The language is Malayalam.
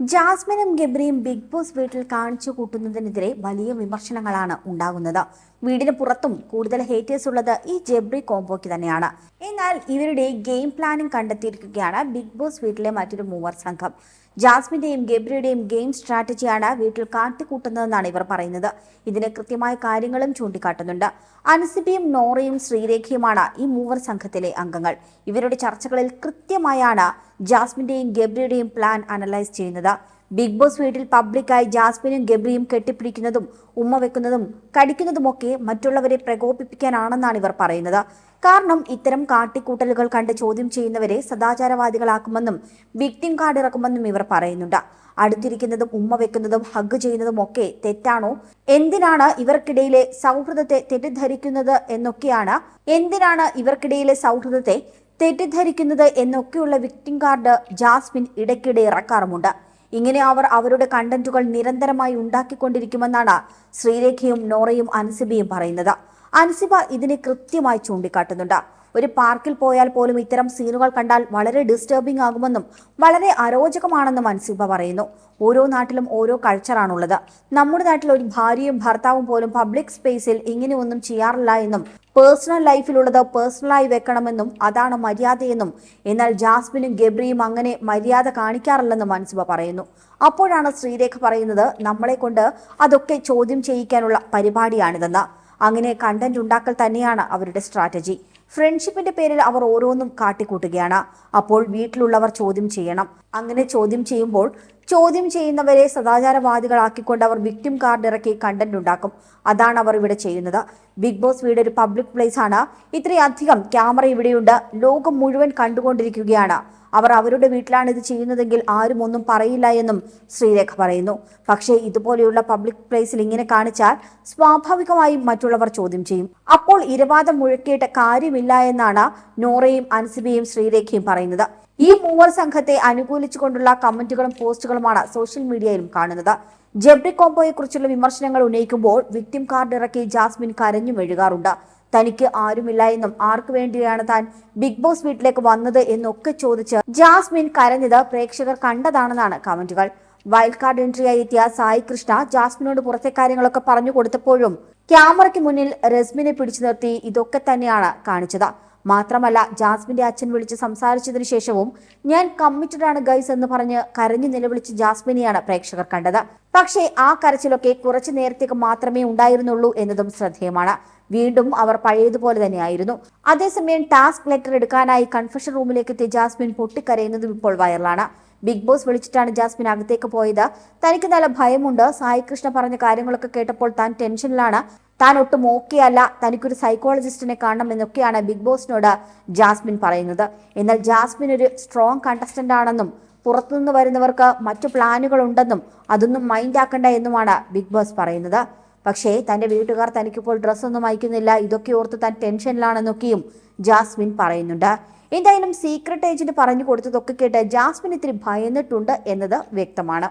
ജാസ്മിനും ഗബ്രിയും ബിഗ് ബോസ് വീട്ടിൽ കാണിച്ചു കൂട്ടുന്നതിനെതിരെ വലിയ വിമർശനങ്ങളാണ് ഉണ്ടാകുന്നത്. വീടിന് പുറത്തും കൂടുതൽ ഹേറ്റേഴ്സ് ഉള്ളത് ഈ ജബ്രി കോംബോയ്ക്ക് തന്നെയാണ്. എന്നാൽ ഇവരുടെ ഗെയിം പ്ലാനിംഗ് കണ്ടെത്തിയിരിക്കുകയാണ് ബിഗ് ബോസ് വീട്ടിലെ മറ്റൊരു മൂവർ സംഘം. ജാസ്മിന്റെയും ഗബ്രിയുടെയും ഗെയിം സ്ട്രാറ്റജിയാണ് വീട്ടിൽ കാട്ടിക്കൂട്ടുന്നതെന്നാണ് ഇവർ പറയുന്നത്. ഇതിന് കൃത്യമായ കാര്യങ്ങളും ചൂണ്ടിക്കാട്ടുന്നുണ്ട്. അനുസിബിയും നോറയും ശ്രീരേഖയുമാണ് ഈ മൂവർ സംഘത്തിലെ അംഗങ്ങൾ. ഇവരുടെ ചർച്ചകളിൽ കൃത്യമായാണ് ജാസ്മിന്റെയും ഗബ്രിയുടെയും പ്ലാൻ അനലൈസ് ചെയ്യുന്നത്. ബിഗ് ബോസ് വീട്ടിൽ പബ്ലിക്കായി ജാസ്മിനും ഗബ്രിയും കെട്ടിപ്പിടിക്കുന്നതും ഉമ്മ വെക്കുന്നതും കടിക്കുന്നതുമൊക്കെ മറ്റുള്ളവരെ പ്രകോപിപ്പിക്കാനാണെന്നാണ് ഇവർ പറയുന്നത്. കാരണം ഇത്തരം കാട്ടിക്കൂട്ടലുകൾ കണ്ട് ചോദ്യം ചെയ്യുന്നവരെ സദാചാരവാദികളാക്കുമെന്നും വിക്ടിം കാർഡ് ഇറക്കുമെന്നും ഇവർ പറയുന്നുണ്ട്. അടുത്തിരിക്കുന്നതും ഉമ്മ വെക്കുന്നതും ഹഗ് ചെയ്യുന്നതും ഒക്കെ തെറ്റാണോ? എന്തിനാണ് ഇവർക്കിടയിലെ സൗഹൃദത്തെ തെറ്റിദ്ധരിക്കുന്നത് എന്നൊക്കെയാണ് എന്തിനാണ് ഇവർക്കിടയിലെ സൗഹൃദത്തെ തെറ്റിദ്ധരിക്കുന്നത് എന്നൊക്കെയുള്ള വിക്ടിം കാർഡ് ജാസ്മിൻ ഇടയ്ക്കിടെ ഇറക്കാറുമുണ്ട്. ഇങ്ങനെ അവർ അവരുടെ കണ്ടന്റുകൾ നിരന്തരമായി ഉണ്ടാക്കിക്കൊണ്ടിരിക്കുമെന്നാണ് ശ്രീരേഖയും നോറയും അൻസിബിയും പറയുന്നത്. അൻസിബ ഇതിനെ കൃത്യമായി ചൂണ്ടിക്കാട്ടുന്നുണ്ട്. ഒരു പാർക്കിൽ പോയാൽ പോലും ഇത്തരം സീനുകൾ കണ്ടാൽ വളരെ ഡിസ്റ്റർബിംഗ് ആകുമെന്നും വളരെ അരോചകമാണെന്നും അൻസിബ പറയുന്നു. ഓരോ നാട്ടിലും ഓരോ കൾച്ചറാണുള്ളത് നമ്മുടെ നാട്ടിൽ ഒരു ഭാര്യയും ഭർത്താവും പോലും പബ്ലിക് സ്പേസിൽ ഇങ്ങനെയൊന്നും ചെയ്യാറില്ല എന്നും പേഴ്സണൽ ലൈഫിലുള്ളത് പേഴ്സണലായി വെക്കണമെന്നും അതാണ് മര്യാദയെന്നും എന്നാൽ ജാസ്മിനും ഗബ്രിയും അങ്ങനെ മര്യാദ കാണിക്കാറില്ലെന്നും അൻസിബ പറയുന്നു. അപ്പോഴാണ് ശ്രീരേഖ പറയുന്നത് നമ്മളെ കൊണ്ട് അതൊക്കെ ചോദ്യം ചെയ്യിക്കാനുള്ള പരിപാടിയാണിതെന്ന്. അങ്ങനെ കണ്ടന്റ് ഉണ്ടാക്കൽ തന്നെയാണ് അവരുടെ സ്ട്രാറ്റജി ഫ്രണ്ട്ഷിപ്പിന്റെ പേരിൽ അവർ ഓരോന്നും കാട്ടിക്കൂട്ടുകയാണ്. അപ്പോൾ വീട്ടിലുള്ളവർ ചോദ്യം ചെയ്യണം. അങ്ങനെ ചോദ്യം ചെയ്യുമ്പോൾ ചോദ്യം ചെയ്യുന്നവരെ സദാചാരവാദികളാക്കിക്കൊണ്ട് അവർ വിക്ടിം കാർഡ് ഇറക്കി കണ്ടന്റ് ഉണ്ടാക്കും. അതാണ് അവർ ഇവിടെ ചെയ്യുന്നത്. ബിഗ് ബോസ് വീട് ഒരു പബ്ലിക് പ്ലേസ് ആണ്. ഇത്രയധികം ക്യാമറ ഇവിടെയുണ്ട്. ലോകം മുഴുവൻ കണ്ടുകൊണ്ടിരിക്കുകയാണ്. അവർ അവരുടെ വീട്ടിലാണ് ഇത് ചെയ്യുന്നതെങ്കിൽ ആരും ഒന്നും പറയില്ല എന്നും ശ്രീരേഖ പറയുന്നു. പക്ഷേ ഇതുപോലെയുള്ള പബ്ലിക് പ്ലേസിൽ ഇങ്ങനെ കാണിച്ചാൽ സ്വാഭാവികമായും മറ്റുള്ളവർ ചോദ്യം ചെയ്യും. അപ്പോൾ ഇരവാദം മുഴക്കിയിട്ട് കാര്യമില്ല എന്നാണ് നോറയും അൻസിബിയും ശ്രീരേഖയും പറയുന്നത്. ഈ മൂവർ സംഘത്തെ അനുകൂലിച്ചുകൊണ്ടുള്ള കമന്റുകളും പോസ്റ്റുകളുമാണ് സോഷ്യൽ മീഡിയയിലും കാണുന്നത്. ജബ്രി കോംബോയെ കുറിച്ചുള്ള വിമർശനങ്ങൾ ഉന്നയിക്കുമ്പോൾ വിക്ടിം കാർഡ് ഇറക്കി ജാസ്മിൻ കരഞ്ഞു മെഴുകാറുണ്ട്. തനിക്ക് ആരുമില്ല എന്നും ആർക്കു വേണ്ടിയാണ് താൻ ബിഗ് ബോസ് വീട്ടിലേക്ക് വന്നത് എന്നൊക്കെ ചോദിച്ച് ജാസ്മിൻ കരഞ്ഞത് പ്രേക്ഷകർ കണ്ടതാണെന്നാണ് കമന്റുകൾ. വൈൽഡ് കാർഡ് എൻട്രിയായി എത്തിയ സായി കൃഷ്ണ ജാസ്മിനോട് പുറത്തെ കാര്യങ്ങളൊക്കെ പറഞ്ഞു കൊടുത്തപ്പോഴും ക്യാമറയ്ക്ക് മുന്നിൽ രസ്മിനെ പിടിച്ചു നിർത്തി ഇതൊക്കെ തന്നെയാണ് കാണിച്ചത്. മാത്രമല്ല ജാസ്മിന്റെ അച്ഛൻ വിളിച്ച് സംസാരിച്ചതിനു ശേഷവും ഞാൻ കമ്മിറ്റഡ് ആണ് ഗൈസ് എന്ന് പറഞ്ഞ് കരഞ്ഞു നിലവിളിച്ച് ജാസ്മിനെയാണ് പ്രേക്ഷകർ കണ്ടത്. പക്ഷേ ആ കരച്ചിലൊക്കെ കുറച്ചു നേരത്തേക്ക് മാത്രമേ ഉണ്ടായിരുന്നുള്ളൂ എന്നതും ശ്രദ്ധേയമാണ്. വീണ്ടും അവർ പഴയതുപോലെ തന്നെയായിരുന്നു. അതേസമയം ടാസ്ക് ലെറ്റർ എടുക്കാനായി കൺഫഷൻ റൂമിലേക്ക് എത്തിയ ജാസ്മിൻ പൊട്ടിക്കരയുന്നതും ഇപ്പോൾ വൈറലാണ് ബിഗ് ബോസ് വിളിച്ചിട്ടാണ് ജാസ്മിൻ അകത്തേക്ക് പോയത്. തനിക്ക് നല്ല ഭയമുണ്ട്. സായി കൃഷ്ണ പറഞ്ഞ കാര്യങ്ങളൊക്കെ കേട്ടപ്പോൾ താൻ ടെൻഷനിലാണ് താൻ ഒട്ടും ഓക്കെ അല്ല. തനിക്കൊരു സൈക്കോളജിസ്റ്റിനെ കാണണം എന്നൊക്കെയാണ് ബിഗ് ബോസിനോട് ജാസ്മിൻ പറയുന്നത്. എന്നാൽ ജാസ്മിൻ ഒരു സ്ട്രോങ് കണ്ടസ്റ്റന്റ് ആണെന്നും പുറത്തുനിന്ന് വരുന്നവർക്ക് മറ്റു പ്ലാനുകൾ ഉണ്ടെന്നും അതൊന്നും മൈൻഡ് ആക്കണ്ട എന്നുമാണ് ബിഗ് ബോസ് പറയുന്നത്. പക്ഷേ തന്റെ വീട്ടുകാർ തനിക്കിപ്പോൾ ഡ്രസ്സൊന്നും അയക്കുന്നില്ല. ഇതൊക്കെ ഓർത്ത് താൻ ടെൻഷനിലാണെന്നൊക്കെയും ജാസ്മിൻ പറയുന്നുണ്ട്. എന്തായാലും സീക്രട്ട് ഏജന്റ് പറഞ്ഞു കൊടുത്തതൊക്കെ കേട്ട് ജാസ്മിൻ ഇത്തിരി ഭയന്നിട്ടുണ്ട് എന്നത് വ്യക്തമാണ്.